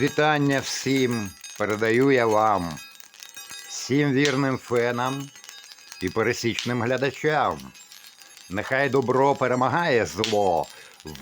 Вітання всім передаю я вам, всім вірним фенам і пересічним глядачам. Нехай добро перемагає зло.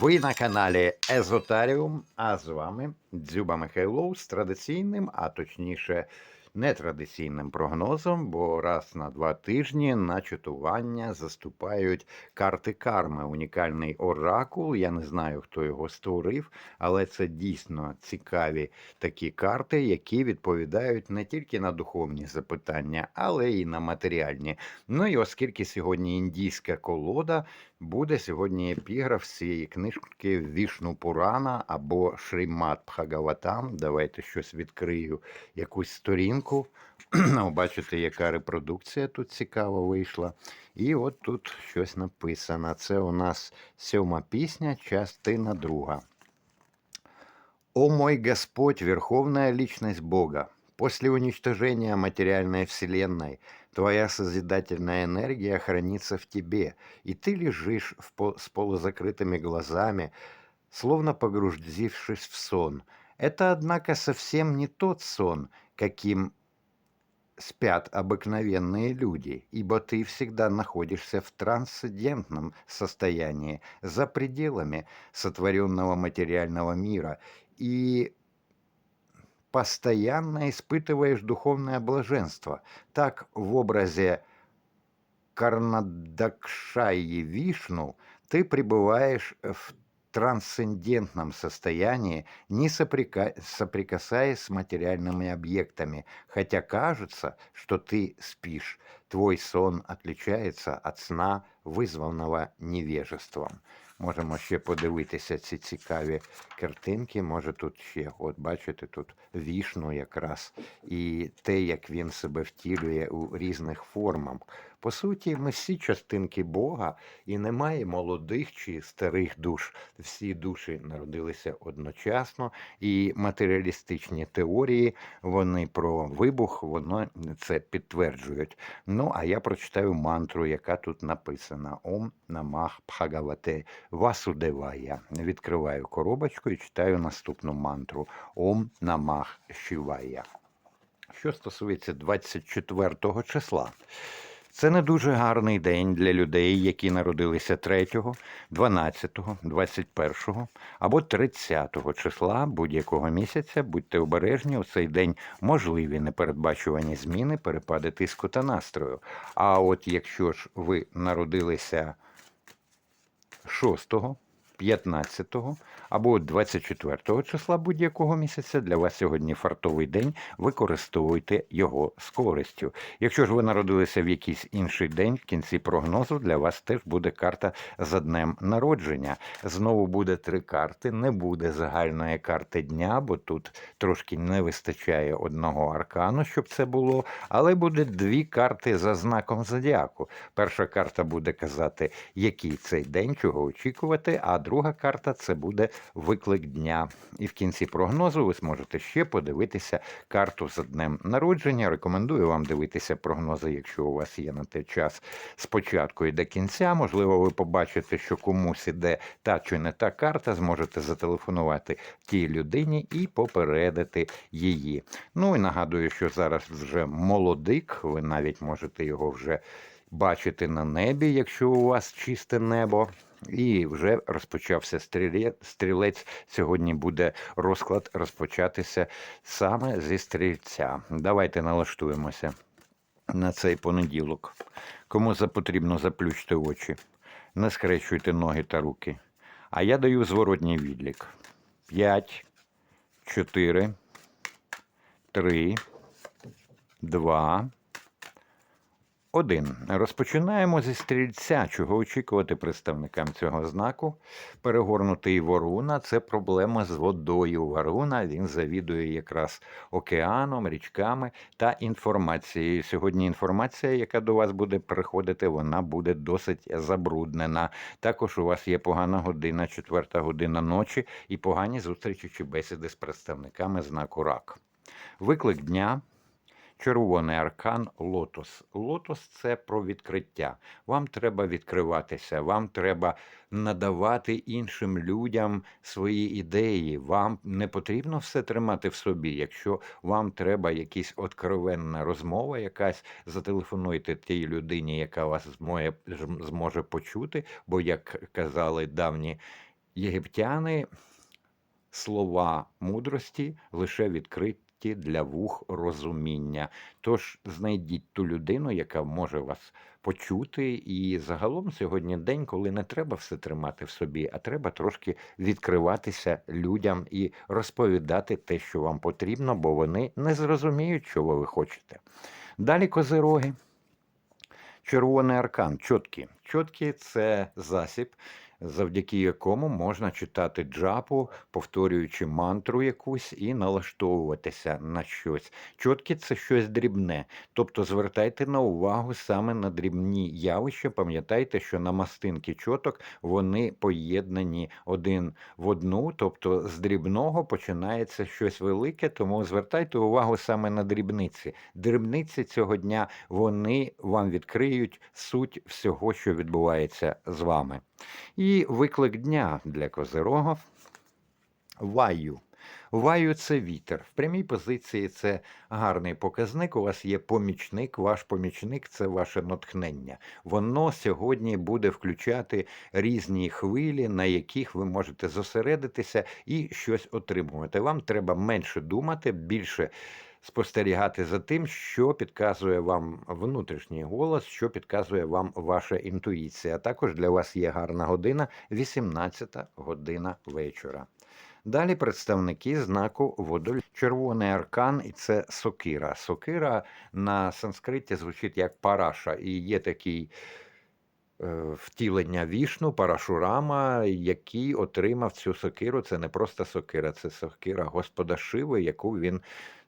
Ви на каналі Езотаріум, а з вами Дзюба Михайлов з традиційним, а точніше, нетрадиційним прогнозом, бо раз на два тижні на читування заступають карти карми. Унікальний оракул. Я не знаю, хто його створив, але це дійсно цікаві такі карти, які відповідають не тільки на духовні запитання, але й на матеріальні. Ну і оскільки сьогодні індійська колода, буде сьогодні епіграф з цієї книжки Вішну Пурана або Шримат Бхагаватам. Давайте щось відкрию, якусь сторінку. Бачите, яка репродукція тут цікава вийшла. І от тут щось написано. Це у нас сьома пісня, частина друга. О мой Господь, Верховная Личность Бога, после уничтожения материальной Вселенной Твоя созидательная энергия хранится в тебе, и ты лежишь в пол- с полузакрытыми глазами, словно погрузившись в сон. Это, однако, совсем не тот сон, каким спят обыкновенные люди, ибо ты всегда находишься в трансцендентном состоянии, за пределами сотворенного материального мира, и постоянно испытываешь духовное блаженство. Так в образе Карнадакшаи Вишну ты пребываешь в трансцендентном состоянии, не соприка- соприкасаясь с материальными объектами, хотя кажется, что ты спишь. Твой сон отличается от сна, вызванного невежеством. Можемо ще подивитися ці цікаві картинки. Може тут ще, от бачите, тут вішну якраз і те, як він себе втілює у різних формах. По суті, ми всі частинки Бога, і немає молодих чи старих душ. Всі душі народилися одночасно, і матеріалістичні теорії вони про вибух, воно це підтверджують. Ну, а я прочитаю мантру, яка тут написана: Ом Намах Бхагавате Васудевая. Відкриваю коробочку і читаю наступну мантру Ом Намах Шивая. Що стосується 24 числа. Це не дуже гарний день для людей, які народилися 3, 12, 21 або 30 числа будь-якого місяця. Будьте обережні, у цей день можливі непередбачувані зміни, перепади тиску та настрою. А от якщо ж ви народилися 6, 15 або 24 числа будь-якого місяця для вас сьогодні фартовий день. Використовуйте його з користю. Якщо ж ви народилися в якийсь інший день, в кінці прогнозу для вас теж буде карта за днем народження. Знову буде три карти. Не буде загальної карти дня, бо тут трошки не вистачає одного аркану, щоб це було. Але буде дві карти за знаком зодіаку. Перша карта буде казати, який цей день, чого очікувати. А друга карта це буде виклик дня. І в кінці прогнозу ви зможете ще подивитися карту за днем народження. Рекомендую вам дивитися прогнози, якщо у вас є на те час спочатку і до кінця. Можливо, ви побачите, що комусь іде та чи не та карта, зможете зателефонувати тій людині і попередити її. Ну і нагадую, що зараз вже молодик, ви навіть можете його вже бачити на небі, якщо у вас чисте небо. І вже розпочався стрілець. Сьогодні буде розклад розпочатися саме зі стрільця. Давайте налаштуємося на цей понеділок. Кому потрібно заплющте очі, не скрещуйте ноги та руки. А я даю зворотній відлік: 5, 4, 3, 2, один. Розпочинаємо зі стрільця. Чого очікувати представникам цього знаку? Перегорнутий Воруна це проблема з водою. Воруна він завідує якраз океаном, річками та інформацією. Сьогодні інформація, яка до вас буде приходити, вона буде досить забруднена. Також у вас є погана година, четверта година ночі і погані зустрічі чи бесіди з представниками знаку рак. Виклик дня. Червоний аркан лотос. Лотос це про відкриття. Вам треба відкриватися, вам треба надавати іншим людям свої ідеї. Вам не потрібно все тримати в собі. Якщо вам треба якась откровенна розмова, якась зателефонуйте тій людині, яка вас зможе, почути. Бо, як казали давні єгиптяни, слова мудрості лише відкриті для вух розуміння. Тож знайдіть ту людину, яка може вас почути. І загалом сьогодні день, коли не треба все тримати в собі, а треба трошки відкриватися людям і розповідати те, що вам потрібно, бо вони не зрозуміють, чого ви хочете. Далі козироги. Червоний аркан, чоткі. Чоткі це засіб, завдяки якому можна читати джапу, повторюючи мантру якусь і налаштовуватися на щось. Чоткі це щось дрібне. Тобто звертайте на увагу саме на дрібні явища. Пам'ятайте, що намастинки чоток вони поєднані один в одну, тобто з дрібного починається щось велике, тому звертайте увагу саме на дрібниці. Дрібниці цього дня вони вам відкриють суть всього, що відбувається з вами. І виклик дня для козирогів ваю. Ваю це вітер. В прямій позиції це гарний показник. У вас є помічник, ваш помічник це ваше натхнення. Воно сьогодні буде включати різні хвилі, на яких ви можете зосередитися і щось отримувати. Вам треба менше думати, більше спостерігати за тим, що підказує вам внутрішній голос, що підказує вам ваша інтуїція. Також для вас є гарна година, 18 година вечора. Далі представники знаку водолій. Червоний аркан, і це сокира. Сокира на санскриті звучить як параша, і є такий е, втілення вішну, парашурама, який отримав цю сокиру. Це не просто сокира, це сокира Господа Шиви, яку він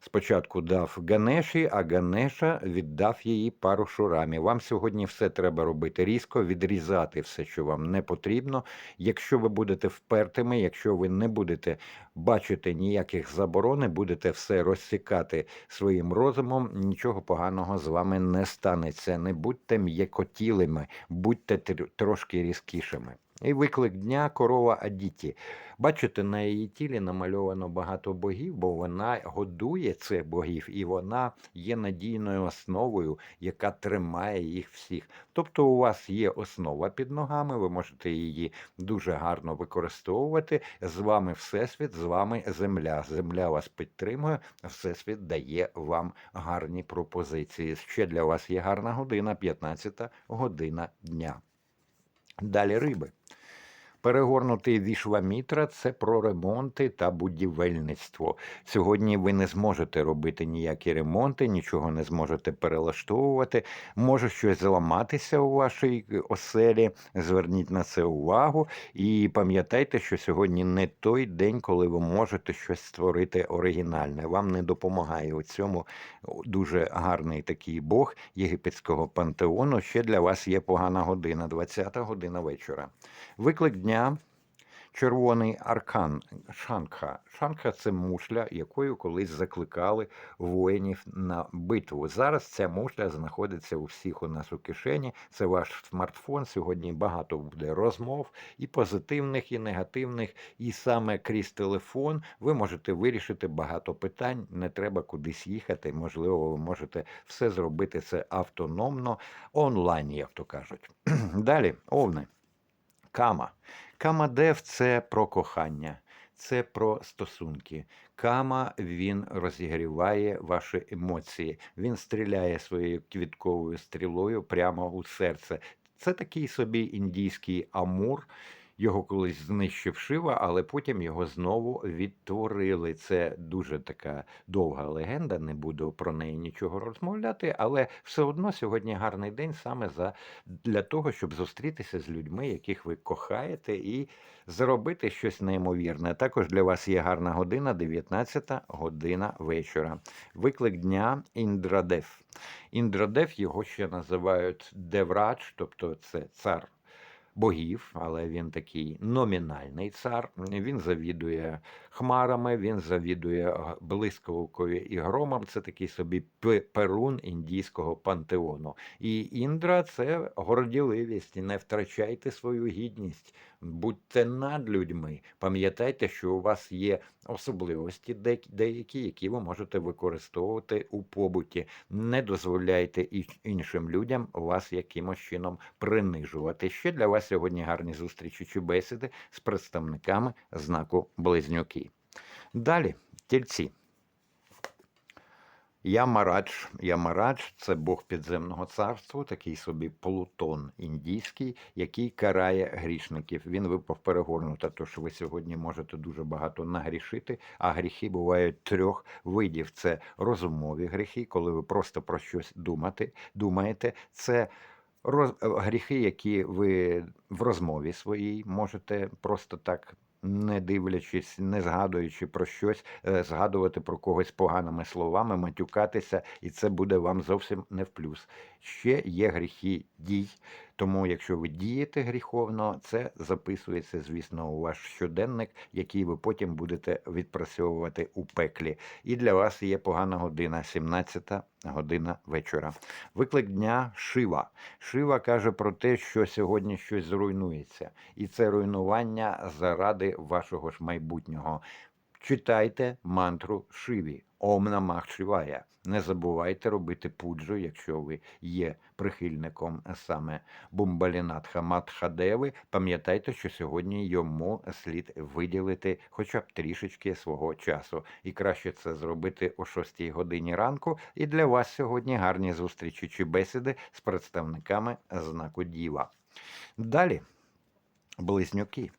спочатку дав Ганеші, а Ганеша віддав її парашурамі. Вам сьогодні все треба робити різко, відрізати все, що вам не потрібно. Якщо ви будете впертими, якщо ви не будете бачити ніяких заборон, будете все розсікати своїм розумом, нічого поганого з вами не станеться. Не будьте м'якотілими, будьте трошки різкішими. І виклик дня корова Адіті. Бачите, на її тілі намальовано багато богів, бо вона годує цих богів, і вона є надійною основою, яка тримає їх всіх. Тобто, у вас є основа під ногами, ви можете її дуже гарно використовувати. З вами Всесвіт, з вами земля. Земля вас підтримує, Всесвіт дає вам гарні пропозиції. Ще для вас є гарна година, 15 година дня. Далі риби. Перегорнутий вішвамітра це про ремонти та будівельництво. Сьогодні ви не зможете робити ніякі ремонти, нічого не зможете перелаштовувати. Може щось зламатися у вашій оселі. Зверніть на це увагу і пам'ятайте, що сьогодні не той день, коли ви можете щось створити оригінальне. Вам не допомагає у цьому дуже гарний такий Бог єгипетського пантеону. Ще для вас є погана година, 20 година вечора. Виклик дня. Червоний аркан Шанха. Шанха це мушля, якою колись закликали воїнів на битву. Зараз ця мушля знаходиться у всіх у нас у кишені. Це ваш смартфон. Сьогодні багато буде розмов і позитивних, і негативних. І саме крізь телефон ви можете вирішити багато питань. Не треба кудись їхати. Можливо, ви можете все зробити це автономно онлайн, як то кажуть. Далі, овни. Кама. Камадев це про кохання, це про стосунки. Кама він розігріває ваші емоції. Він стріляє своєю квітковою стрілою прямо у серце. Це такий собі індійський амур. Його колись знищив Шива, але потім його знову відтворили. Це дуже така довга легенда. Не буду про неї нічого розмовляти, але все одно сьогодні гарний день саме за для того, щоб зустрітися з людьми, яких ви кохаєте, і зробити щось неймовірне. Також для вас є гарна година, 19 година вечора. Виклик дня Індрадев. Індрадев його ще називають Деврач, тобто це цар богів, але він такий номінальний цар. Він завідує хмарами, він завідує блискавкою і громом. Це такий собі пе- перун індійського пантеону. І Індра це горділивість. Не втрачайте свою гідність, будьте над людьми. Пам'ятайте, що у вас є особливості деякі, які ви можете використовувати у побуті. Не дозволяйте іншим людям вас якимось чином принижувати. Ще для вас сьогодні гарні зустрічі чи бесіди з представниками знаку Близнюки. Далі, тільці. Ямарадж. Ямарадж це Бог підземного царства, такий собі Плутон індійський, який карає грішників. Він випав перегорнуто, тож ви сьогодні можете дуже багато нагрішити. А гріхи бувають трьох видів: це розумові гріхи, коли ви просто про щось думати, думаєте. Це роз... гріхи, які ви в розмові своїй можете просто так. Не дивлячись, не згадуючи про щось, е, згадувати про когось поганими словами, матюкатися, і це буде вам зовсім не в плюс. Ще є гріхи дій, тому якщо ви дієте гріховно, це записується, звісно, у ваш щоденник, який ви потім будете відпрацьовувати у пеклі. І для вас є погана година, 17 година вечора. Виклик дня Шива. Шива каже про те, що сьогодні щось зруйнується, і це руйнування заради вашого ж майбутнього. Читайте мантру Шиві. Ом Намах Шивая. Не забувайте робити пуджу, якщо ви є прихильником саме Бумбалінатха Матхадеви. Пам'ятайте, що сьогодні йому слід виділити хоча б трішечки свого часу. І краще це зробити о 6 годині ранку. І для вас сьогодні гарні зустрічі чи бесіди з представниками знаку Діва. Далі близнюки.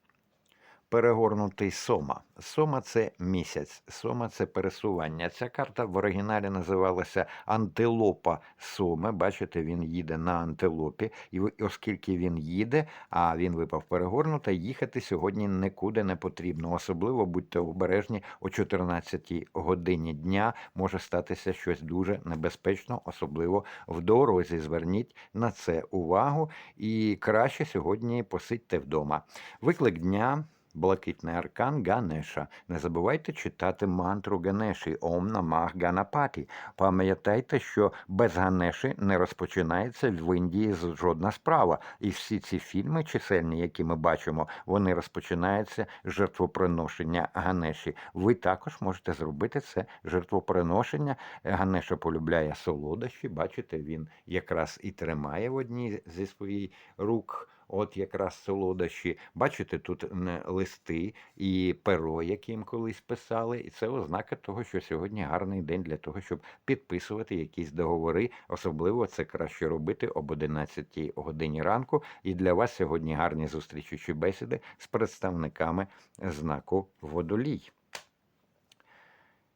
Перегорнутий Сома. Сома це місяць, Сома це пересування. Ця карта в оригіналі називалася Антилопа Соми. Бачите, він їде на антилопі, і оскільки він їде, а він випав перегорнуто, їхати сьогодні нікуди не потрібно. Особливо будьте обережні о 14 годині дня. Може статися щось дуже небезпечно, особливо в дорозі. Зверніть на це увагу. І краще сьогодні посидьте вдома. Виклик дня. Блакитний аркан Ганеша. Не забувайте читати мантру Ганеші Ом Намах Ганапаті. Пам'ятайте, що без Ганеші не розпочинається в Індії жодна справа. І всі ці фільми чисельні, які ми бачимо, вони розпочинаються з жертвоприношення Ганеші. Ви також можете зробити це жертвоприношення. Ганеша полюбляє солодощі. Бачите, він якраз і тримає в одній зі своїх рук. От якраз солодощі. Бачите, тут листи і перо, яким колись писали, і це ознака того, що сьогодні гарний день для того, щоб підписувати якісь договори. Особливо це краще робити об 11 годині ранку. І для вас сьогодні гарні зустрічі чи бесіди з представниками знаку водолій.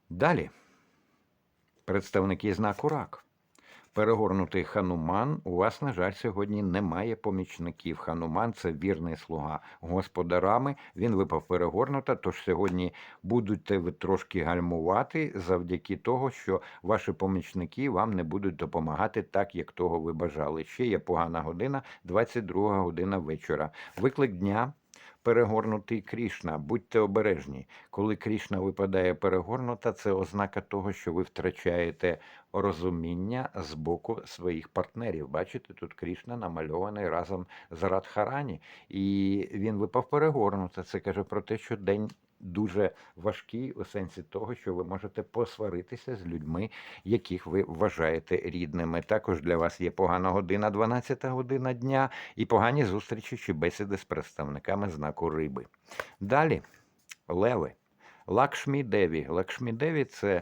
Далі представники знаку рак. Перегорнутий хануман. У вас, на жаль, сьогодні немає помічників. Хануман це вірний слуга господарами. Він випав перегорнута. Тож сьогодні будете ви трошки гальмувати завдяки того, що ваші помічники вам не будуть допомагати так, як того ви бажали. Ще є погана година, 22 година вечора. Виклик дня. Перегорнутий Крішна, будьте обережні. Коли Крішна випадає перегорнута, це ознака того, що ви втрачаєте розуміння з боку своїх партнерів. Бачите, тут Крішна намальований разом з Радхарані, і він випав перегорнута. Це каже про те, що день дуже важкий у сенсі того, що ви можете посваритися з людьми, яких ви вважаєте рідними. Також для вас є погана година, 12 година дня, і погані зустрічі чи бесіди з представниками знаку риби. Далі леви. Лакшмі Деві. Лакшмі Деві це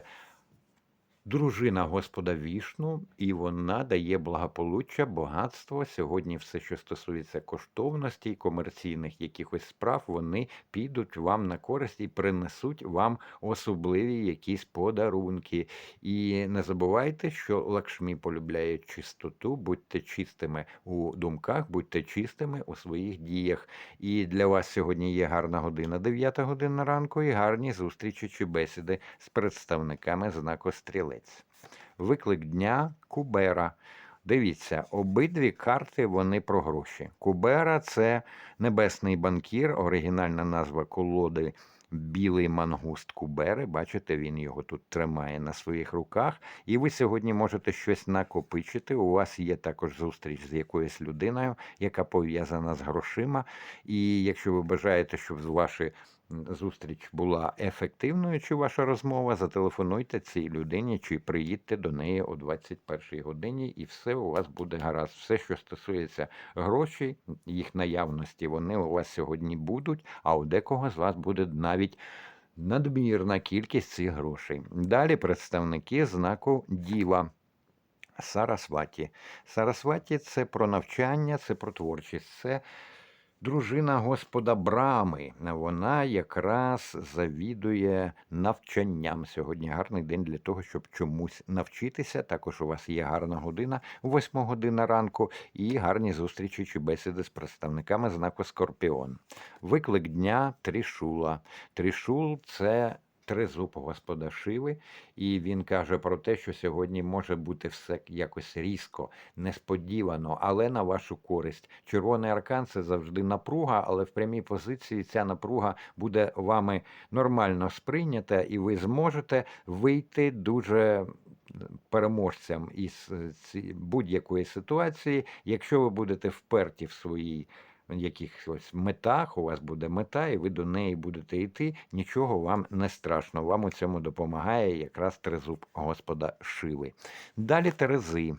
дружина Господа Вішну, і вона дає благополуччя, багатство. Сьогодні все, що стосується коштовностей, комерційних якихось справ, вони підуть вам на користь і принесуть вам особливі якісь подарунки. І не забувайте, що Лакшмі полюбляє чистоту, будьте чистими у думках, будьте чистими у своїх діях. І для вас сьогодні є гарна година, 9 година ранку, і гарні зустрічі чи бесіди з представниками знаку Стрілець. Виклик дня Кубера. Дивіться, обидві карти вони про гроші. Кубера це небесний банкір, оригінальна назва колоди білий мангуст Кубери. Бачите, він його тут тримає на своїх руках. І ви сьогодні можете щось накопичити. У вас є також зустріч з якоюсь людиною, яка пов'язана з грошима. І якщо ви бажаєте, щоб ваші зустріч була ефективною, чи ваша розмова, зателефонуйте цій людині, чи приїдьте до неї о 21 годині, і все у вас буде гаразд. Все, що стосується грошей, їх наявності, вони у вас сьогодні будуть, а у декого з вас буде навіть. Надмірна кількість цих грошей. Далі представники знаку діва. Сарасваті. Сарасваті це про навчання, це про творчість, це Дружина Господа Брами, вона якраз завідує навчанням. Сьогодні гарний день для того, щоб чомусь навчитися. Також у вас є гарна година, 8 година ранку, і гарні зустрічі чи бесіди з представниками знаку Скорпіон. Виклик дня Трішула. Трішул це тризуб Господа Шиви, і він каже про те, що сьогодні може бути все якось різко, несподівано, але на вашу користь. Червоний аркан це завжди напруга, але в прямій позиції ця напруга буде вами нормально сприйнята, і ви зможете вийти дуже. Переможцям із будь-якої ситуації, якщо ви будете вперті в своїй якихось метах, у вас буде мета, і ви до неї будете йти, нічого вам не страшно. Вам у цьому допомагає якраз тризуб Господа Шиви. Далі Терези.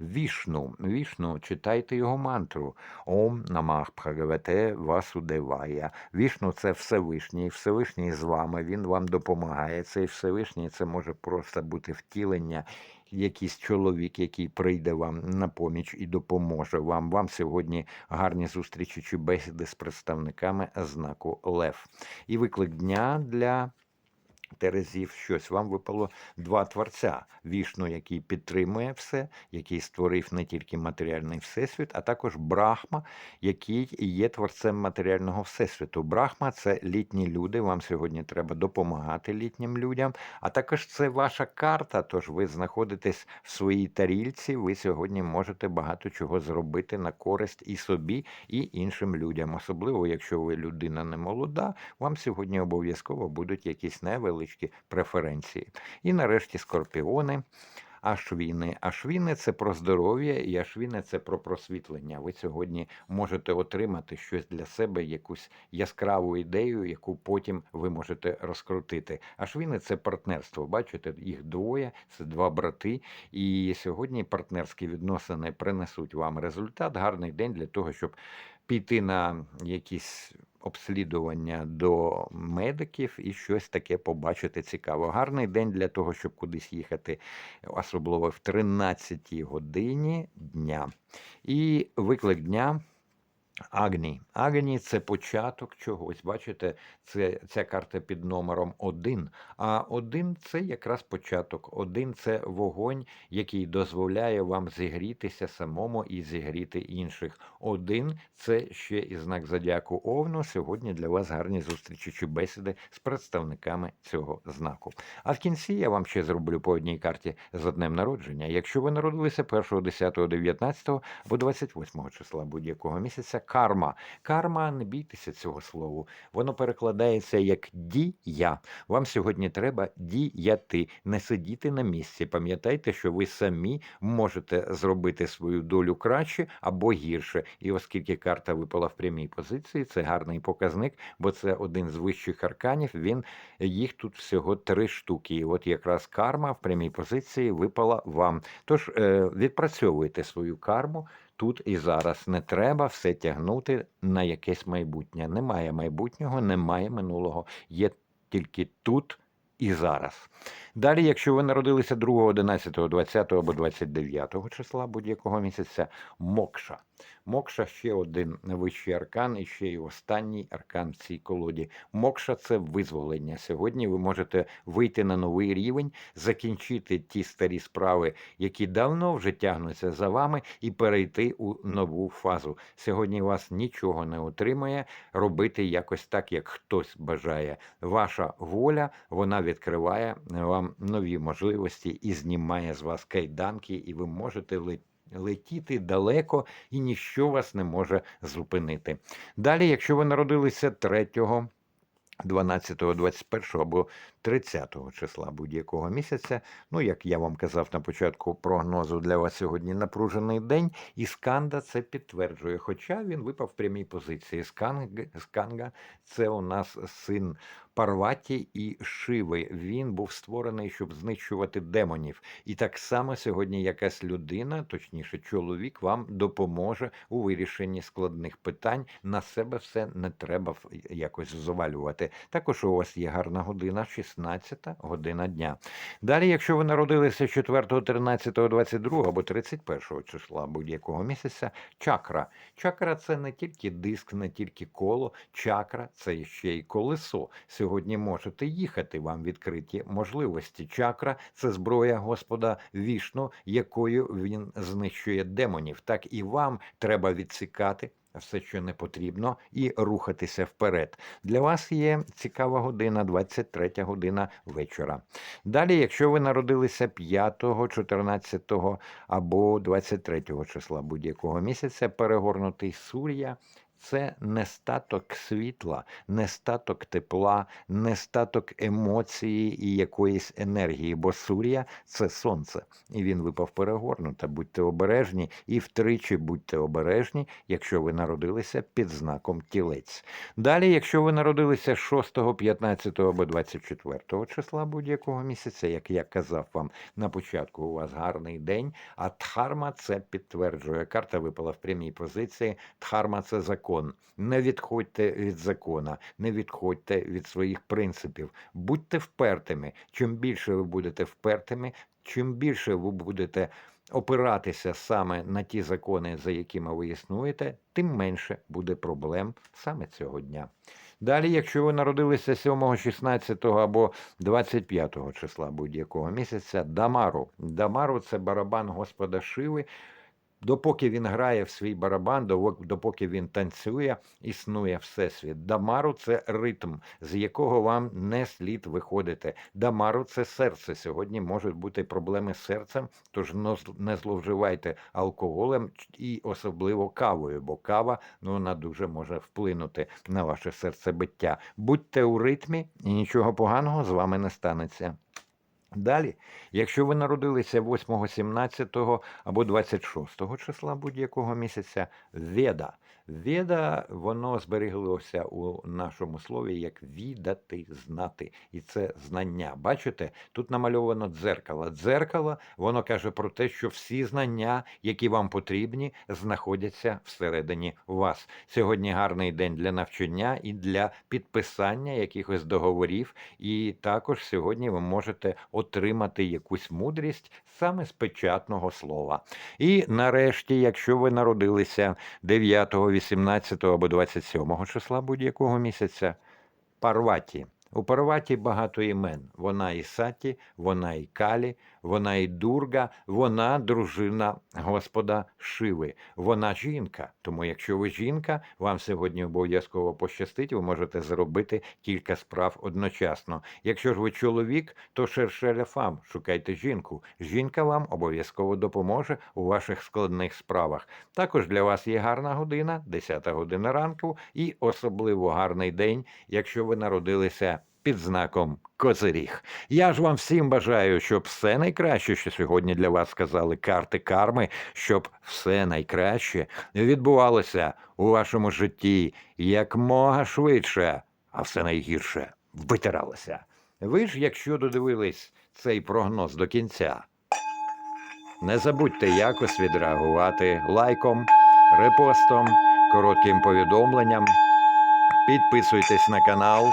Вішну, вішну, читайте його мантру. Ом намах Бхагавате Васудевая. Вішну це Всевишній. Всевишній з вами, він вам допомагає. Цей Всевишній це може просто бути втілення якийсь чоловік, який прийде вам на поміч і допоможе вам. Вам сьогодні гарні зустрічі чи бесіди з представниками знаку Лев. І виклик дня для. Терезів щось вам випало два творця: вішну, який підтримує все, який створив не тільки матеріальний всесвіт, а також Брахма, який є творцем матеріального всесвіту. Брахма це літні люди. Вам сьогодні треба допомагати літнім людям. А також це ваша карта. Тож ви знаходитесь в своїй тарільці. Ви сьогодні можете багато чого зробити на користь і собі, і іншим людям. Особливо, якщо ви людина не молода, вам сьогодні обов'язково будуть якісь невеликі невеличкі преференції. І нарешті скорпіони. Ашвіни. Ашвіни це про здоров'я, і ашвіни це про просвітлення. Ви сьогодні можете отримати щось для себе, якусь яскраву ідею, яку потім ви можете розкрутити. Ашвіни це партнерство. Бачите, їх двоє, це два брати. І сьогодні партнерські відносини принесуть вам результат. Гарний день для того, щоб піти на якісь обслідування до медиків і щось таке побачити цікаво. Гарний день для того, щоб кудись їхати, особливо в 13 годині дня. І виклик дня. Агні. Агні це початок чогось. Бачите, це ця карта під номером 1. А один це якраз початок. Один це вогонь, який дозволяє вам зігрітися самому і зігріти інших. Один це ще і знак зодіаку Овну. Сьогодні для вас гарні зустрічі чи бесіди з представниками цього знаку. А в кінці я вам ще зроблю по одній карті з днем народження. Якщо ви народилися 1, 10, 19 або 28 числа будь-якого місяця карма. Карма, не бійтеся цього слову. Воно перекладається як дія. Вам сьогодні треба діяти, не сидіти на місці. Пам'ятайте, що ви самі можете зробити свою долю краще або гірше. І оскільки карта випала в прямій позиції, це гарний показник, бо це один з вищих арканів. Він їх тут всього три штуки. І от якраз карма в прямій позиції випала вам. Тож е, відпрацьовуйте свою карму тут і зараз. Не треба все тягнути на якесь майбутнє. Немає майбутнього, немає минулого. Є тільки тут і зараз. Далі, якщо ви народилися 2, 11, 20 або 29 числа будь-якого місяця, мокша. Мокша ще один вищий аркан, і ще й останній аркан в цій колоді. Мокша це визволення. Сьогодні ви можете вийти на новий рівень, закінчити ті старі справи, які давно вже тягнуться за вами, і перейти у нову фазу. Сьогодні вас нічого не отримає робити якось так, як хтось бажає. Ваша воля вона відкриває вам нові можливості і знімає з вас кайданки, і ви можете летіти далеко і ніщо вас не може зупинити. Далі, якщо ви народилися 3 12, 21 або 30 числа будь-якого місяця. Ну, як я вам казав на початку прогнозу, для вас сьогодні напружений день, і Сканда це підтверджує. Хоча він випав в прямій позиції. Сканг, Сканга це у нас син Парваті і Шиви. Він був створений, щоб знищувати демонів. І так само сьогодні якась людина, точніше, чоловік, вам допоможе у вирішенні складних питань. На себе все не треба якось завалювати. Також у вас є гарна година, 16 година дня. Далі, якщо ви народилися 4, 13, 22 або 31 числа будь-якого місяця, чакра. Чакра це не тільки диск, не тільки коло, чакра це ще й колесо. Сьогодні можете їхати, вам відкриті можливості. Чакра це зброя Господа вішну, якою він знищує демонів. Так і вам треба відсікати. Все, що не потрібно, і рухатися вперед. Для вас є цікава година, 23 година вечора. Далі, якщо ви народилися 5, 14 або 23 числа будь-якого місяця, перегорнутий Сур'я це нестаток світла, нестаток тепла, нестаток емоції і якоїсь енергії, бо Сур'я це сонце, і він випав перегорнуто. Будьте обережні і втричі будьте обережні, якщо ви народилися під знаком тілець. Далі, якщо ви народилися 6, 15 або 24 числа будь-якого місяця, як я казав вам на початку, у вас гарний день, а Дхарма це підтверджує. Карта випала в прямій позиції. Дхарма це закон. Не відходьте від закона, не відходьте від своїх принципів. Будьте впертими. Чим більше ви будете впертими, чим більше ви будете опиратися саме на ті закони, за якими ви існуєте, тим менше буде проблем саме цього дня. Далі, якщо ви народилися 7, 16 або 25 числа будь-якого місяця, Дамару. Дамару це барабан Господа Шиви. Допоки він грає в свій барабан, допоки він танцює, існує всесвіт. Дамару це ритм, з якого вам не слід виходити. Дамару це серце. Сьогодні можуть бути проблеми з серцем, тож не зловживайте алкоголем і особливо кавою, бо кава ну, вона дуже може вплинути на ваше серцебиття. Будьте у ритмі, і нічого поганого з вами не станеться. Далі, якщо ви народилися 8, 17 або 26 числа будь-якого місяця, веда. Веда, воно збереглося у нашому слові як відати, знати. І це знання. Бачите, тут намальовано дзеркало. Дзеркало, воно каже про те, що всі знання, які вам потрібні, знаходяться всередині вас. Сьогодні гарний день для навчання і для підписання якихось договорів. І також сьогодні ви можете отримати якусь мудрість саме з печатного слова. І нарешті, якщо ви народилися 9, 18 або 27 числа будь-якого місяця, Парваті. У Парваті багато імен. Вона і Саті, вона і Калі, вона і Дурга, вона дружина Господа Шиви. Вона жінка. Тому, якщо ви жінка, вам сьогодні обов'язково пощастить, ви можете зробити кілька справ одночасно. Якщо ж ви чоловік, то шершеля фам, шукайте жінку. Жінка вам обов'язково допоможе у ваших складних справах. Також для вас є гарна година, 10 година ранку, і особливо гарний день, якщо ви народилися під знаком Козиріг. Я ж вам всім бажаю, щоб все найкраще, що сьогодні для вас сказали карти карми, щоб все найкраще відбувалося у вашому житті якмога швидше, а все найгірше витиралося. Ви ж, якщо додивились цей прогноз до кінця, не забудьте якось відреагувати лайком, репостом, коротким повідомленням. Підписуйтесь на канал,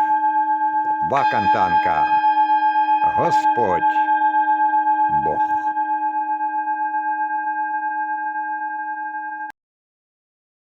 Вакантанка, Господь Бог.